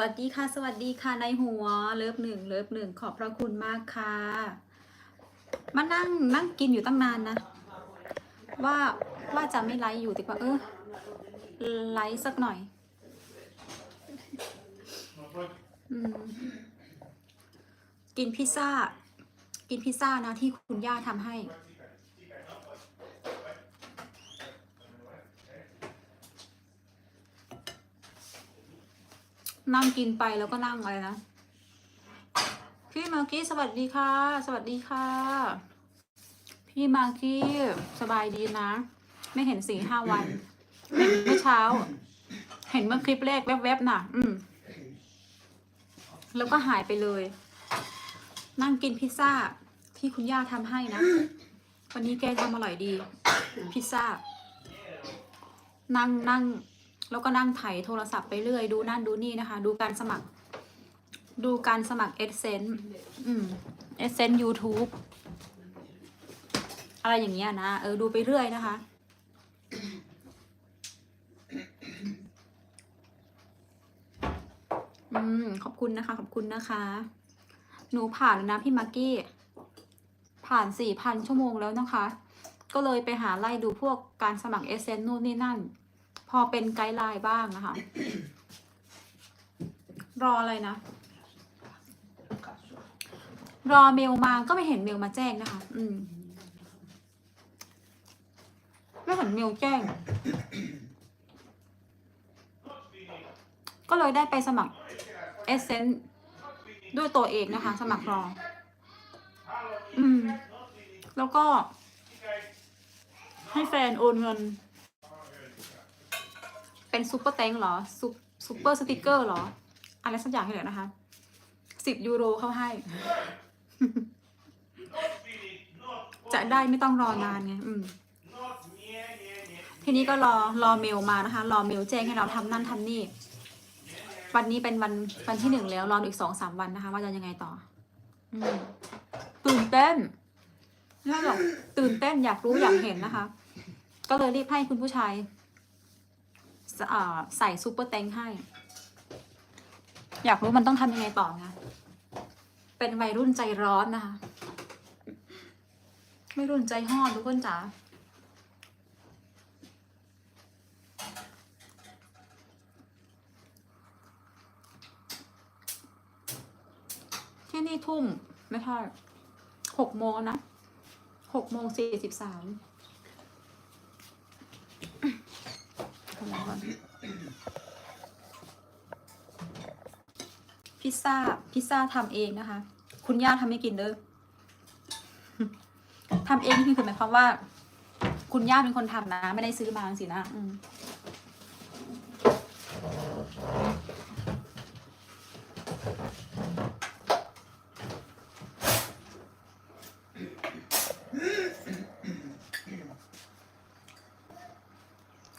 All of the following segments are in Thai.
วัสดีค่ะ สวัสดีค่ะในหัวเลิฟหนึ่งเลิฟหนึ่งขอบพระคุณมากค่ะ มานั่งนั่งกินอยู่ตั้งนานนะ ว่าว่าจะไม่ไลฟ์อยู่แต่ว่าเออไลฟ์สักหน่อยอกินพิซซ่า กินพิซซ่านะที่คุณย่าทำให้ นั่งกินไปแล้วก็นั่งอะไรนะ พี่มากกี้สวัสดีค่ะ สวัสดีค่ะ พี่มากกี้สบายดีนะ ไม่เห็นสี่ห้าวันเห็นเมื่อเช้า เห็นเมื่อคลิปแรกแวบๆน่ะ อืม แล้วก็หายไปเลย นั่งกินพิซซ่า ที่คุณย่าทำให้นะ วันนี้แกทำอร่อยดี พิซซ่า นั่งนั่ง แล้วก็นั่งไถโทรศัพท์ไปเรื่อยดูนั่นดูนี่นะคะ ดูการสมัคร ดูการสมัครเอเซนอืมเอเซน YouTube อะไรอย่างเงี้ยนะ เออ ดูไปเรื่อยนะคะ อืม ขอบคุณนะคะ ขอบคุณนะคะ หนูผ่านแล้วนะพี่มากกี้ ผ่านสี่พันชั่วโมงแล้วนะคะ ก็เลยไปหาไล่ดูพวกการสมัครเอเซนนู่นนี่นั่น พอเป็นไกด์ไลน์บ้างนะคะ รออะไรนะ รอเมลมาก็ไม่เห็นเมลมาแจ้งนะคะ อืมไม่เห็นเมลแจ้ง ก็เลยได้ไปสมัครเอเซนด้วยตัวเองนะคะ สมัครรอ อืม แล้วก็ให้แฟนโอนเงิน เป็นซูเปอร์แตงเหรอซูซูเปอร์สติกเกอร์เหรอ อะไรสักอย่างนี่แหละนะคะสิบยูโรเข้าให้ จะได้ไม่ต้องรอนานไงอืมทีนี้ก็รอรอเมลมานะคะ รอเมลแจ้งให้เราทำนั่นทำนี่ วันนี้เป็นวันวันที่หนึ่งแล้ว รออีกสองสามวันนะคะ ว่าจะยังไงต่อ อืมตื่นเต้นน่าหรอกตื่นเต้นอยากรู้อยากเห็นนะคะ ก็เลยรีบให้คุณผู้ชายสอ่า ใส่ซูเปอร์แตงให้ อยากรู้มันต้องทำยังไงต่อนะเป็นวัยรุ่นใจร้อนนะคะ ไม่รุ่นใจห้อนทุกคนจ๋าที่นี่ทุ่มไม่ใช่หกโมงนะหกโมงสี่สิบสาม พิซซ่า พิซซ่าทำเองนะคะ คุณย่าทำให้กินเด้อทำเองนี่คือหมายความว่า คุณย่าเป็นคนทำนะ ไม่ได้ซื้อมาสินะอืม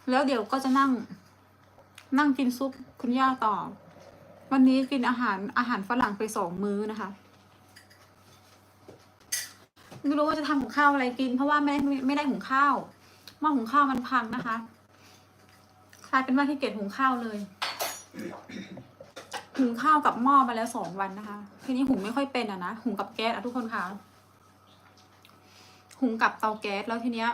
แล้วเดี๋ยวก็จะนั่ง นั่งกินซุปคุณย่าต่อ วันนี้กินอาหารอาหารฝรั่งไปสองมื้อนะคะไม่รู้ว่าจะทำหุงข้าวอะไรกิน เพราะว่าไม่ได้ไม่ได้หุงข้าวหม้อหุงข้าวมันพังนะคะกลายเป็นว่าที่เกียจหุงข้าวเลย หุงข้าวกับหม้อมาแล้วสองวันนะคะ ทีนี้หุงไม่ค่อยเป็นอะนะ หุงกับแก๊สอะทุกคนค่ะ หุงกับเตาแก๊สแล้วทีเนี้ย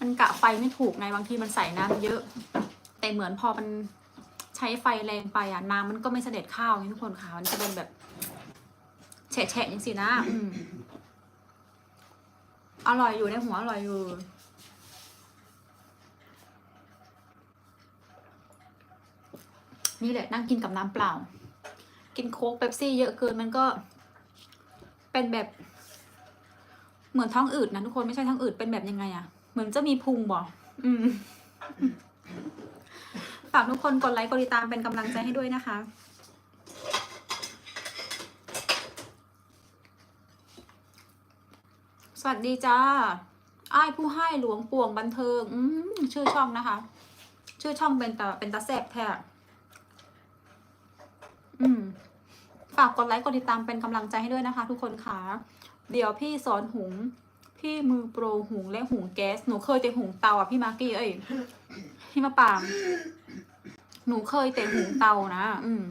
มันกะไฟไม่ถูกไงบางทีมันใส่น้ำเยอะ แต่เหมือนพอมันใช้ไฟแรงไปอะน้ำมันก็ไม่เสด็จข้าวทุกคนค่ะมันจะเป็นแบบแฉะๆอย่างสินะอร่อยอยู่ในหัวอร่อยอยู่นี่แหละนั่งกินกับน้ำเปล่า กินโค้กเป๊ปซี่เยอะเกินมันก็ เป็นแบบ เหมือนท้องอืดนะทุกคนไม่ใช่ท้องอืดเป็นแบบยังไงอะ มือนจะมีพุงบ่อืมฝากทุกคนกดไลค์กดติดตามเป็นกำลังใจให้ด้วยนะคะ สวัสดีจ้าอ้ายผู้ให้หลวงป่วงบันเทิง อืมชื่อช่องนะคะ ชื่อช่องเป็นตาเป็นตาแซบแท้อืมฝากกดไลค์กดติดตามเป็นกำลังใจให้ด้วยนะคะ ทุกคนค่ะ เดี๋ยวพี่สอนหุง พี่มือโปรหุงและหุงแก๊ส หนูเคยแต่หุงเตาอะพี่มาร์กี้เอ้ยพี่มะปางหนูเคยแต่หุงเตานะอืม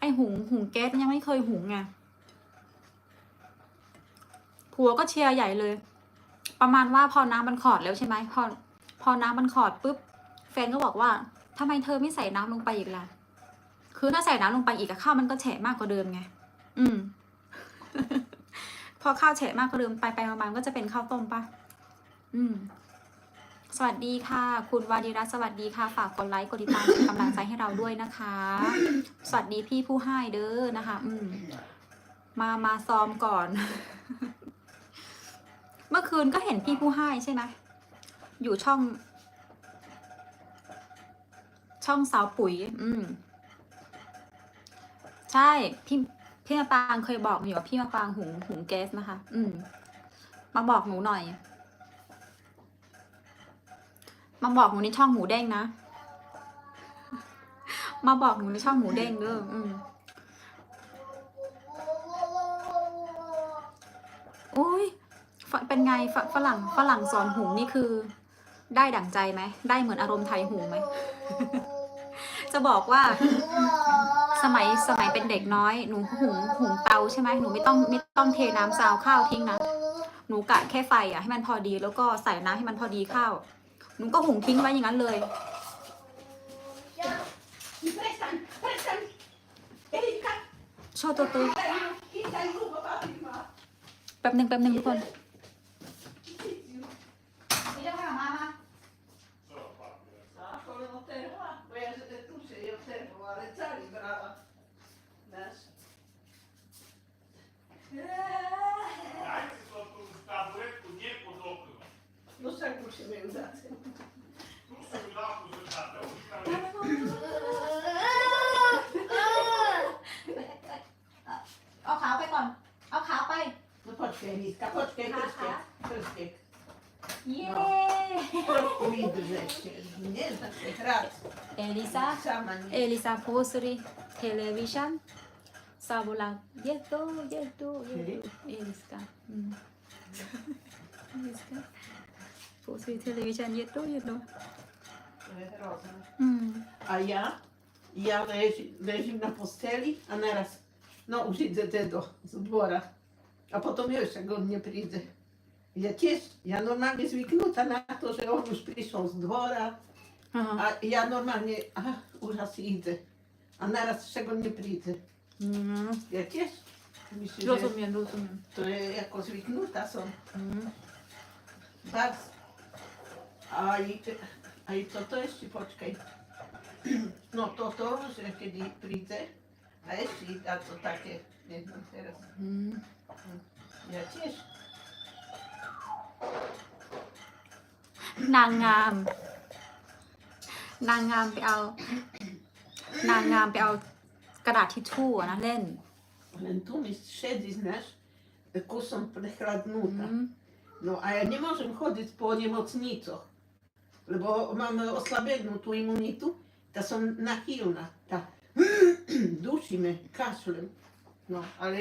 ไอหุงหุงแก๊สยังไม่เคยหุงไงผัวก็เชียร์ใหญ่เลย ประมาณว่าพอน้ำมันขอดแล้วใช่ไหมพอพอน้ำมันขอดปุ๊บแฟนก็บอกว่าทำไมเธอไม่ใส่น้ำลงไปอีกล่ะ คือถ้าใส่น้ำลงไปอีกอะข้าวมันก็แฉะมากกว่าเดิมไง อืม พอข้าวแฉะมากกว่าเดิมไปไปมาๆก็จะเป็นข้าวต้มปะอืม สวัสดีค่ะ คุณวาดีรัตน์สวัสดีค่ะ ฝากกดไลค์กดติดตามเป็นกำลังใจให้เราด้วยนะคะ สวัสดีพี่ผู้ให้เด้อนะคะ อืม มามาซ้อมก่อน เมื่อคืนก็เห็นพี่ผู้ให้ใช่ไหมอยู่ช่อง ช่องสาวปุ๋ย อืม ใช่พี่ พี่มาปางเคยบอกอยู่ว่าพี่มาปางหุงหุงแก๊สนะคะ อืม มาบอกหนูหน่อย มาบอกหนูในช่องหมูเด้งนะ มาบอกหนูในช่องหมูเด้งเด้ออืมโอ้ยเป็นไงฝฝรั่งฝรั่งสอนหุงนี่คือ ได้ดั่งใจไหม ได้เหมือนอารมณ์ไทยหุงไหม จะบอกว่า สมัยสมัยเป็นเด็กน้อยหนูหุงหุงเตาใช่ไหมหนูไม่ต้องไม่ต้องเทน้ำซาวข้าวทิ้งนะหนูกะแค่ไฟอะให้มันพอดีแล้วก็ใส่น้ำให้มันพอดีข้าวหนูก็หุงทิ้งไว้อย่างนั้นเลยโชว์ตัวตัวแป๊บหนึ่งแป๊บหนึ่งทุกคน Tak, ale oterła, bo ja że tu się nie oterwał, ale cali brała. Nasz. Dajcie sobie tą taburetkę nie pod okno. No tak musimy ją dać. Tu sobie lachu wyszedł. เอาขาวไปก่อน เอาขาวไป No poczekaj, Eliska, poczekaj, Aha. poczekaj. Poczekaj. เย้ Troszkę mi drżecie. Nie, znaczy raz. เอลิซา Sama เอ nie. ลิซาโพสรีเทเลวิชันซาบูลาเยโตเยโตเยโตเอลิสกาอืมเอลิสกาโพสรีเทเล วิชันเยโตเยโต Rozum. อืม A ja? Ja leży, leżim na posteli, a naraz no usiedzę tego z dwora. A potem jeszcze go nie przyjdę. Ja też, ja normalnie zwyknuta na to, że on już przyszł z dwora, อ่า a ja normalnie, a uraz idę. A naraz z czego nie przyjdę. อืม Ja też. Myślę, รู้ że สึกยังรู้สึกยัง to jako zwyknuta są. อืม Bardzo. A i, a i co to jeszcze, poczekaj. No to to, że kiedy przyjdę, a jeszcze a to takie, nie wiem teraz, อืม ja też. นางงาม นางงามไปเอา นางงามไปเอากระดาษทิชชู่อะนะเล่น Ale tu mi siedzi, znasz, kusą อื prechladnuta. ม No a ja nie możemy chodzić po niemocnicach, bo mamy osłabioną tu immunitu, to są nachylna, ta dusi mnie kaszlem. No, ale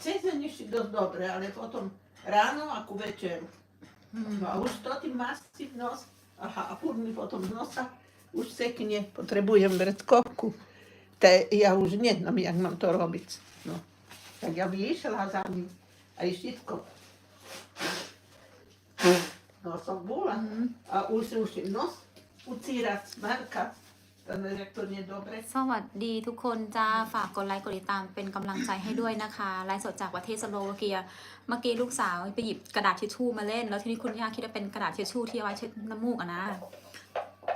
cezę nie się dość dobre, ale potem rano, a ku wieczeru. อืม No, a już to tym masci w nos, aha, a później potem z nosa już seknie, potrzebuję bredkoku. Te ja już nie znam, jak mam to robić. No, tak ja wyszła za nim, a i wszystko. No, są bóla, อืม a uszy, uszy, nos, ucirać, markać. To jest jak to niedobre. สวัสดีทุกคนจ้าฝากกดไลค์กดติดตามเป็นกำลังใจให้ด้วยนะคะไลฟ์สดจากประเทศสโลวาเกีย เมื่อกี้ลูกสาวไปหยิบกระดาษทิชชู่มาเล่น แล้วทีนี้คุณย่าคิดว่าเป็นกระดาษทิชชู่ที่เอาไว้เช็ดน้ำมูกอะนะ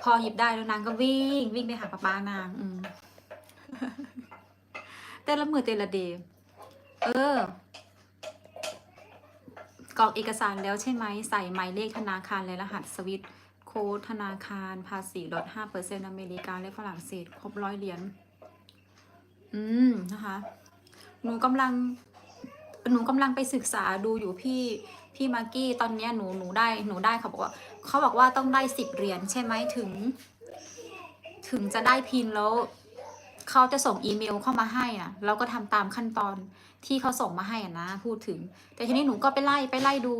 พอหยิบได้แล้วนางก็วิ่งวิ่งไปหาป้าป้านางอืมแต่ละมือแต่ละเดย์เออกรอกเอกสารแล้วใช่ไหมใส่หมายเลขธนาคารและรหัสสวิตโค้ดธนาคาร ภาษีลด5%อเมริกาและฝรั่งเศสครบร้อยเหรียญอืมนะคะ หนูกำลัง หนูกำลังไปศึกษาดูอยู่พี่พี่มากกี้ตอนเนี้ยหนูหนูได้หนูได้เขาบอกว่า เขาบอกว่าต้องได้สิบเหรียญใช่ไหมถึง ถึงจะได้พินแล้วเขาจะส่งอีเมลเข้ามาให้อะ เราก็ทำตามขั้นตอนที่เขาส่งมาให้อะนะ พูดถึง แต่ทีนี้หนูก็ไปไล่ไปไล่ดู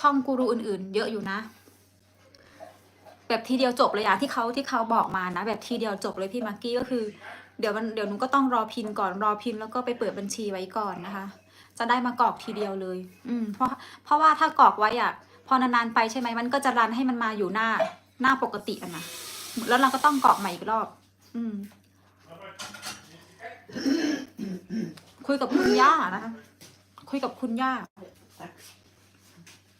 ช่องกูรูอื่น ๆ เยอะอยู่นะ แบบทีเดียวจบเลยอะที่เขาที่เขาบอกมานะ แบบทีเดียวจบเลยพี่มากกี้ก็คือเดี๋ยวมันเดี๋ยวหนูก็ต้องรอพินก่อนรอพินแล้วก็ไปเปิดบัญชีไว้ก่อนนะคะ จะได้มากรอกทีเดียวเลย อืมเพราะเพราะว่าถ้ากรอกไว้อะ พอนานๆไปใช่ไหมมันก็จะรันให้มันมาอยู่หน้าหน้าปกติอะนะแล้วเราก็ต้องกรอกใหม่อีกรอบ อืม คุยกับคุณย่านะคะคุยกับคุณย่า Tack.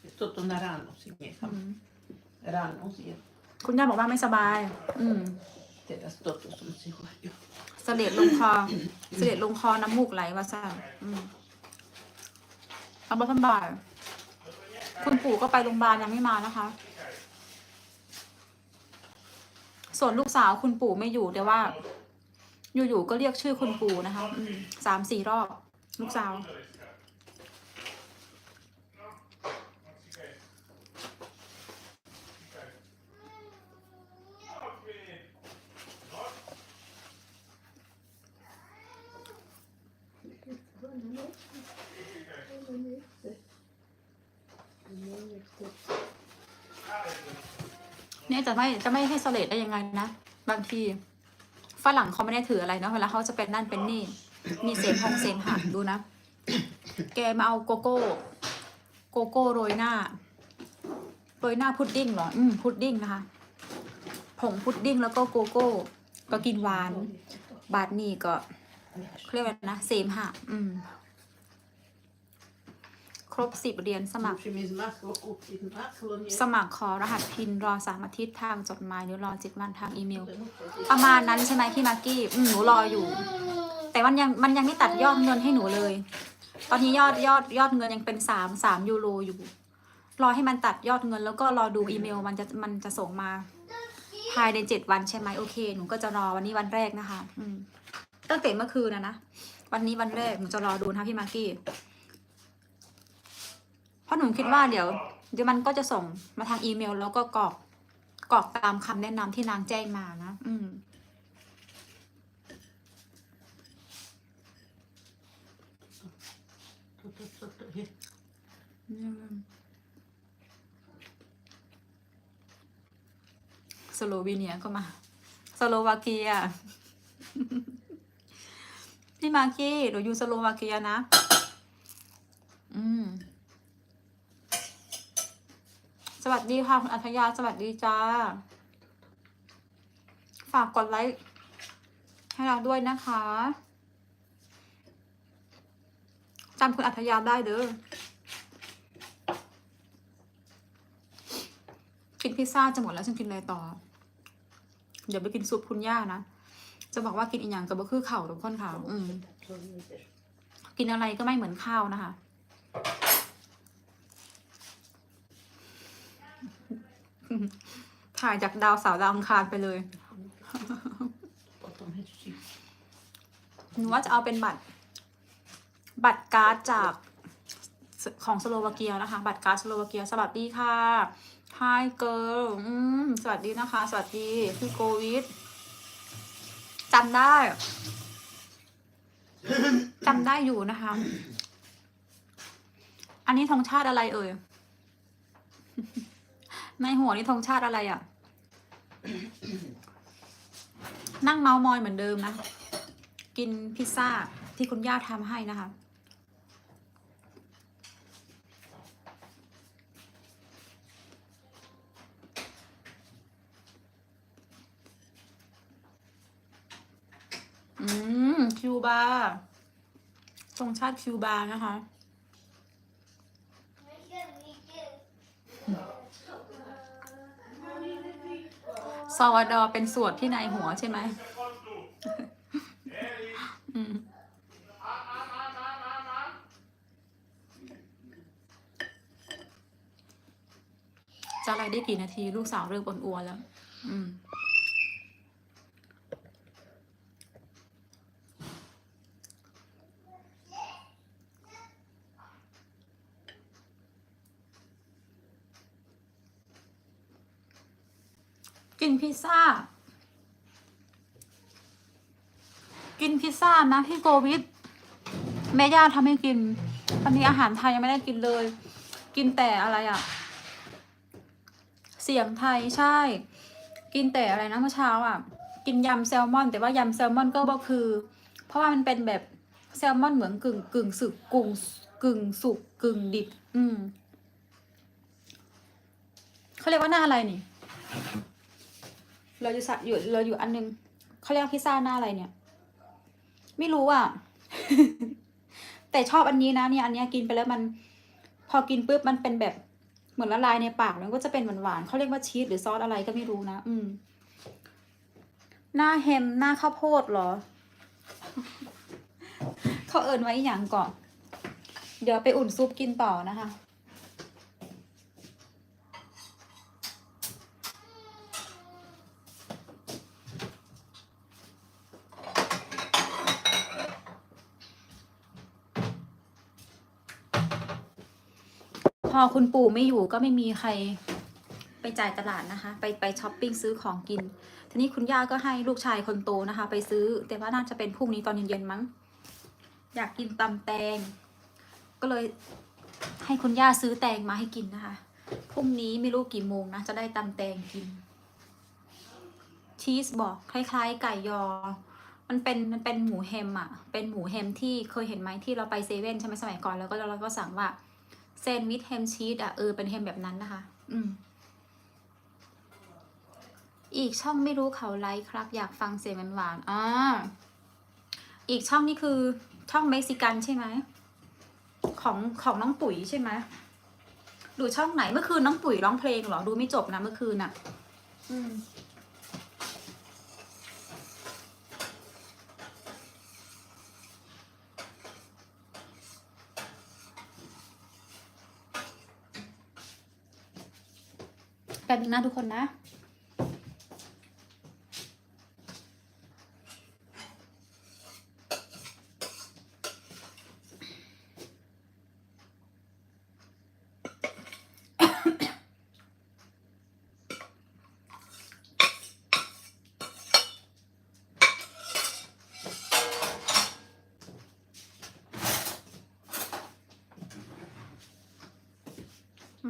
Det står på Narano, si miei อืม Rano, si คุณย่าบอกว่าไม่สบาย อืม Te l'ha stotto sul sicuro. เสลดลงคอ เสลดลงคอน้ำมูกไหลว่าซ่าอืมเอาบสบาย คุณปู่ก็ไปโรงพยาบาลยังไม่มานะคะ ส่วนลูกสาวคุณปู่ไม่อยู่แต่ว่า อยู่ๆก็เรียกชื่อคุณปู่นะคะสามสี่รอบ ลูกสาว เนี่ยจะไม่จะไม่ให้เสลดได้ยังไงนะ บางทีฝรั่งเขาไม่ได้ถืออะไรเนาะเวลาเขาจะเป็นนั่นเป็นนี่ มีเศษหงเศษหักดูนะ แกมาเอาโกโก้ โกโก้โรยหน้า โรยหน้าพุดดิ้งเหรอ อืมพุดดิ้งนะคะ ผงพุดดิ้งแล้วก็โกโก้ ก็กินหวาน บาทนี่ก็เรียกว่านะเสมหะ อืม รบสิบเหรียญสมัคร สมัครขอรหัสพินรอสามอาทิตย์ทางจดหมายหรือรอจิตวันทางอีเมล ประมาณนั้นใช่ไหมพี่มากกี้อืมหนูรออยู่ แต่มันยังมันยังไม่ตัดยอดเงินให้หนูเลย ตอนนี้ยอดยอดยอดเงินยังเป็นสามสามยูโรอยู่ รอให้มันตัดยอดเงิน แล้วก็รอดูอีเมลมันจะมันจะส่งมา ภายในเจ็ดวันใช่ไหมโอเคหนูก็จะรอวันนี้วันแรกนะคะ อืมตั้งแต่เมื่อคืนนะนะวันนี้วันแรกหนูจะรอดูนะคะพี่มากกี้ เพราะหนูคิดว่าเดี๋ยว เดี๋ยวมันก็จะส่งมาทางอีเมล แล้วก็กรอกกรอกตามคำแนะนำที่นางแจ้งมานะ อืม Tutto sotto via. สโลวีเนียก็มา สโลวาเกีย พี่มากกี้หนูอยู่สโลวาเกียนะ อืม ส วัสดีค่ะคุณอัธยาสวัสดีจ้า ฝากกดไลค์ให้เราด้วยนะคะจำคุณอัธยาได้เด้อกินพิซซ่าจะหมดแล้วฉันกินอะไรต่อ เดี๋ยวไปกินซุปคุณย่านะ จะบอกว่ากินอีกอย่างกับบ่คือเข่าวหรือข้นขาวอืมกินอะไรก็ไม่เหมือนข้าวนะคะ ถ่ายจากดาวเสาวดาวอังคารไปเลยหนูว่าจะเอาเป็นบัตร บัตรการ์ดจากของสโลวาเกียนะคะ บัตรการ์ดสโลวาเกีย สวัสดีค่ะ Hi girl อืมสวัสดีนะคะ สวัสดีพี่โกวิดจำได้จำได้อยู่นะคะ อันนี้ธงชาติอะไรเอ่ย ในหัวนี่ธงชาติอะไรอะ นั่งเมามอยเหมือนเดิมนะ กินพิซซ่าที่คุณย่าทำให้นะคะอืมคิวบาตรงชาติคิวบานะคะ ซาวาดอร์เป็นสวดที่ในหัวใช่ไหมจะอะไรได้กี่นาที ลูกสาวเริ่มอ้วนๆแล้ว อืม กินพิซซ่า กินพิ ซ่านะพี่โกวิดแม่ย่าทำให้กินตอนนี้อาหารไทยยังไม่ได้กินเลย กินแต่อะไรอะ่ะ เสียงไทยใช่ กินแต่อะไรนะเมื่อเช้าอะ กินยำแซลมอน แต่ว่ายำแซลมอนก็บ่คือ เพราะว่ามันเป็นแบบแซลมอนเหมือนกึ่งกึ่งสุกกึ่งกึ่งสุกกึ่งดิบ อืมเขาเรียกว่าหน้าอะไรนี่ เราอยู่สะอยู่เราอยู่อันนึงเขาเรียกพิซซ่าหน้าอะไรเนี่ย ไม่รู้อะ แต่ชอบอันนี้นะเนี่ยอันเนี้ยกินไปแล้วมัน พอกินปุ๊บมันเป็นแบบเหมือนละลายในปากแล้วก็จะเป็นหวานๆเขาเรียกว่าชีสหรือซอสอะไรก็ไม่รู้นะอืม หน้าแฮมหน้าข้าวโพดเหรอ เขาเอินไว้อย่างก่อน เดี๋ยวไปอุ่นซุปกินต่อนะคะ อคุณปู่ไม่อยู่ก็ไม่มีใครไปจ่ายตลาดนะคะ ไปไปช้อปปิ้งซื้อของกิน ทีนี้คุณย่าก็ให้ลูกชายคนโตนะคะ ไปซื้อ แต่ว่าน่าจะเป็นพรุ่งนี้ตอนเย็นๆมั้ง อยากกินตำแตง ก็เลยให้คุณย่าซื้อแตงมาให้กินนะคะ พรุ่งนี้ไม่รู้กี่โมงนะ จะได้ตำแตงกิน ชีสบอกคล้ายๆ ไก่ยอ มันเป็นมันเป็นหมูแฮมอะเป็นหมูแฮมที่เคยเห็นไหมที่เราไปเซเว่นใช่ไหมสมัยก่อนแล้วก็เราก็สั่งว่า แซนด์วิชแฮมชีสอะเออเป็นแฮมแบบนั้นนะคะ อืม อีกช่องไม่รู้เขาไลค์ครับ อยากฟังเสียงหวานๆอ่าอีกช่องนี่คือช่องเม็กซิกันใช่ไหมของของน้องปุ๋ยใช่ไหมดูช่องไหนเมื่อคืนน้องปุ๋ยร้องเพลงเหรอดูไม่จบนะเมื่อคืนน่ะ อืม แป๊บนึงนะทุกคนนะ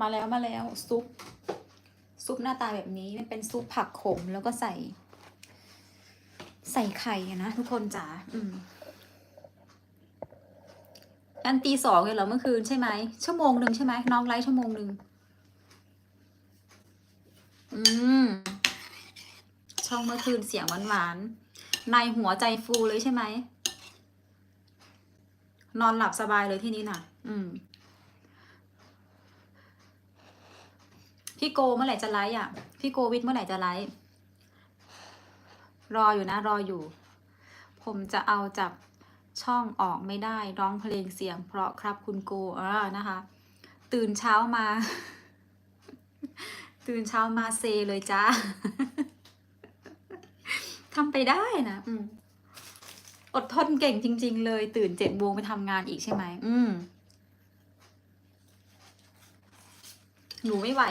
มาแล้วมาแล้วซุป น้าตาแบบนี้มันเป็นซุปผักขมแล้วก็ใส่ ใส่ไข่นะทุกคนจ๋าอืมยันตีสองเลยเหรอเมื่อคืนใช่ไหมชั่วโมงหนึ่งใช่ไหมน้องไลฟ์ชั่วโมงหนึ่งอืมช่องเมื่อคืนเสียงหวานๆในหัวใจฟูเลยใช่ไหมนอนหลับสบายเลยที่นี้น่ะ อืม พี่โกเมื่อไหร่จะไลฟ์อะ พี่โกวิทเมื่อไหร่จะไลฟ์รออยู่นะ รออยู่ ผมจะเอาจากช่องออกไม่ได้ร้องเพลงเสียง เพราะครับคุณโกเออนะคะ ตื่นเช้ามา ตื่นเช้ามาเซเลยจ้าทำไปได้นะอืมอดทนเก่งจริง ๆ เลย ตื่นเจ็ดโมงไปทำงานอีกใช่ไหมอืมหนูไม่ไหว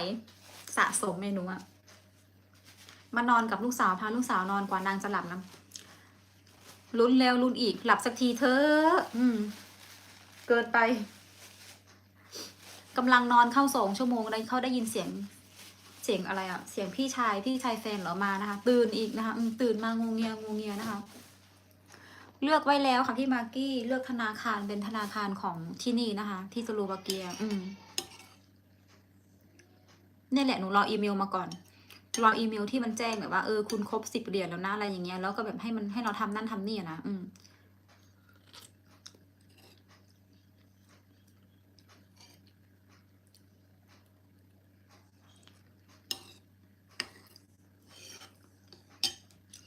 สะสมเมนูอะมานอนกับลูกสาวพาลูกสาวนอนกว่านางจะหลับนะลุ้นแล้วลุ้นอีกหลับสักทีเถออืม เกินไปกำลังนอนเข้าสองชั่วโมงได้เขาได้ยินเสียงเสียงอะไรอะเสียงพี่ชายพี่ชายแฟนเหรอมานะคะ ตื่นอีกนะคะตื่นมางงเงียงงเงียนะคะ เลือกไว้แล้วค่ะพี่มากกี้เลือกธนาคารเป็นธนาคารของที่นี่นะคะ ที่สโลวาเกีย อืม เนี่ยแหละหนูรออีเมลมาก่อนรออีเมลที่มันแจ้งแบบว่าเออคุณครบสิบเหรียญแล้วนะอะไรอย่างเงี้ยแล้วก็แบบให้มันให้เราทำนั่นทำนี่นะอืม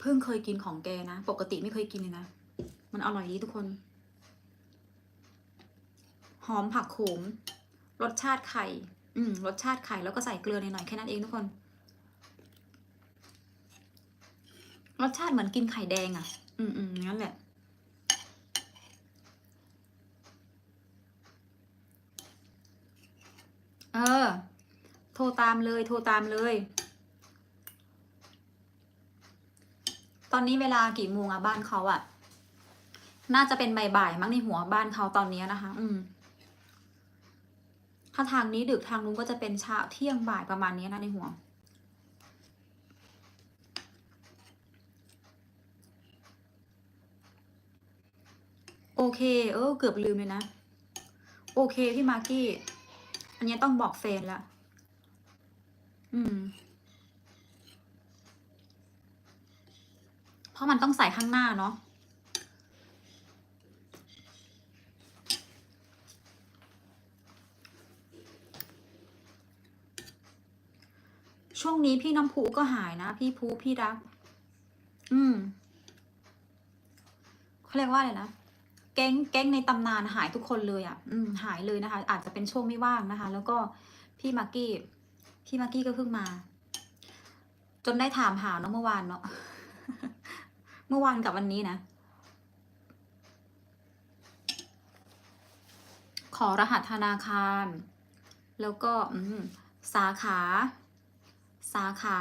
เพิ่งเคยกินของแกนะ ปกติไม่เคยกินเลยนะ มันอร่อยดีทุกคน หอมผักโขม รสชาติไข่ อืมรสชาติไข่แล้วก็ใส่เกลือหน่อยๆแค่นั้นเองทุกคน รสชาติเหมือนกินไข่แดงอะ่ะ อืมอืมงั้นแหละเออ โทรตามเลย โทรตามเลย ตอนนี้เวลากี่โมงอะบ้านเขาอะน่าจะเป็นบ่ายๆมั้งในหัวบ้านเขาตอนนี้นะคะ อืม ถ้าทางนี้ดึกทางนู้นก็จะเป็นเช้าเที่ยงบ่ายประมาณนี้นะในหัว โอเค เออเกือบลืมเลยนะ โอเคพี่มาร์กี้ อันนี้ต้องบอกเฟนละอืม เพราะมันต้องใส่ข้างหน้าเนาะ ช่วงนี้พี่น้ำพุก็หายนะ พี่พูพี่รัก อืมเขาเรียกว่าอะไรนะแก๊งแก๊งในตำนานหายทุกคนเลยอะ่ะ อืม หายเลยนะคะ อาจจะเป็นช่วงไม่ว่างนะคะ แล้วก็พี่มากกี้ พี่มากกี้ก็เพิ่งมา จนได้ถามหาเนาะเมื่อวานเนาะเมื่อวานกับวันนี้นะ ขอรหัสธนาคาร แล้วก็สาขา สาขา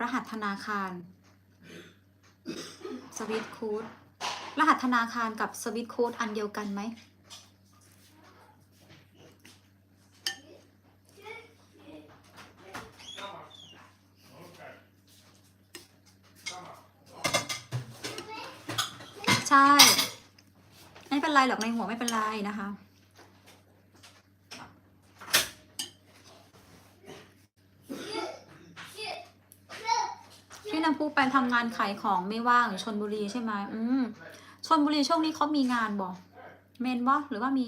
รหัสธนาคาร สวิตโค้ด รหัสธนาคารกับสวิตโค้ดอันเดียวกันไหม ใช่ ไม่เป็นไรหรอกในหัวไม่เป็นไรนะคะ พี่ น้ำพุไปทำงานขายของไม่ว่างชนบุรีใช่ไหมอืมชนบุรีช่วงนี้เขามีงานบ่เมนบ่หรือว่ามี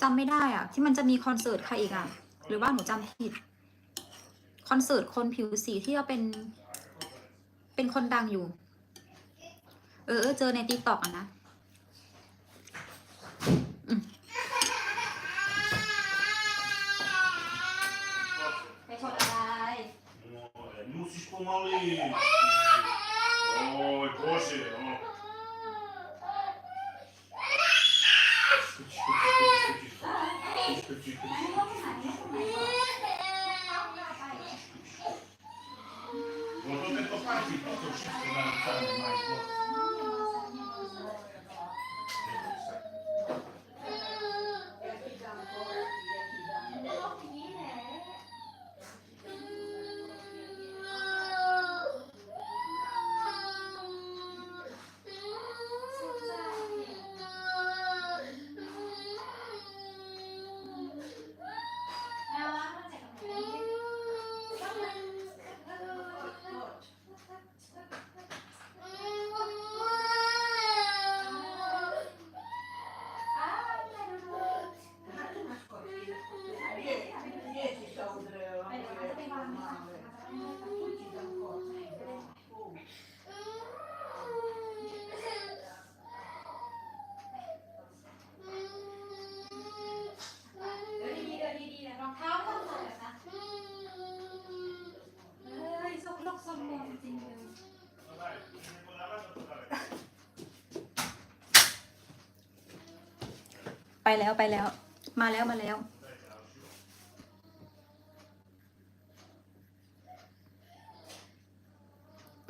จำไม่ได้อะ ที่มันจะมีคอนเสิร์ตใครอีกอะ หรือว่าหนูจำผิดคอนเสิร์ตคนผิวสีที่ว่าเป็น เป็นคนดังอยู่ เออเจอในติ๊กต็อกอะนะ помаленьку. Ой, Боже. О. Вот он это партий, просто чисто на самом деле. ไปแล้วไปแล้ว มาแล้วมาแล้ว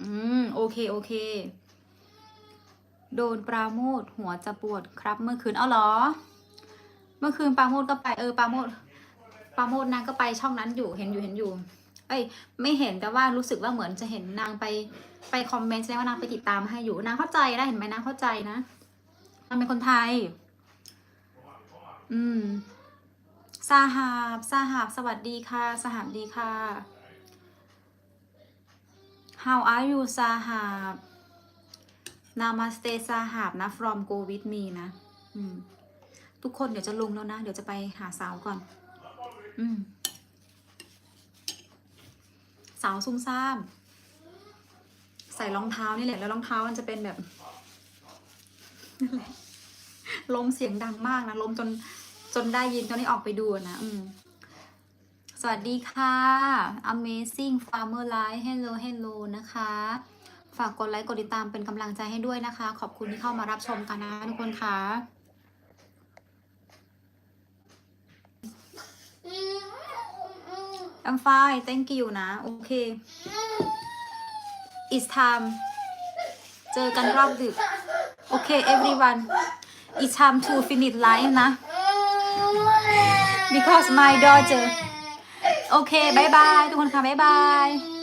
อืม โอเค โอเค โดนปราโมทหัวจะปวดครับ เมื่อคืนเอาหรอ เมื่อคืนปราโมทก็ไปเออปราโมทปราโมทนางก็ไปช่องนั้นอยู่เห็นอยู่เห็นอยู่ เอ้ย ไม่เห็นแต่ว่ารู้สึกว่าเหมือนจะเห็นนางไปไปคอมเมนต์แสดงว่านางไปติดตามให้อยู่นางเข้าใจนะเห็นไหมนางเข้าใจนะนางเป็นคนไทย อืมสหาบสหาบสวัสดีค่ะสหาบดีค่ะ How are you สหาบ Namaste สหาบนะ from go with me นะ อืม ทุกคนเดี๋ยวจะลงแล้วนะ เดี๋ยวจะไปหาสาวก่อน อืม สาวซุ่มซ่าม ใส่รองเท้านี่แหละ แล้วรองเท้ามันจะเป็นแบบนั่นแหละลมเสียงดังมากนะ ลมจน จนได้ยินตอนนี้ออกไปดูนะ อืม สวัสดีค่ะ Amazing Farmer Life Hello Hello นะคะ ฝากกดไลค์กดติดตามเป็นกำลังใจให้ด้วยนะคะ ขอบคุณที่เข้ามารับชมกันนะทุกคนค่ะ I'm fine thank you นะ โอเค it's time เจอกันรอบดึก โอเค everyone it's time to finish live นะ because my daughter โอเคบายบาย ทุกคนค่ะบายบาย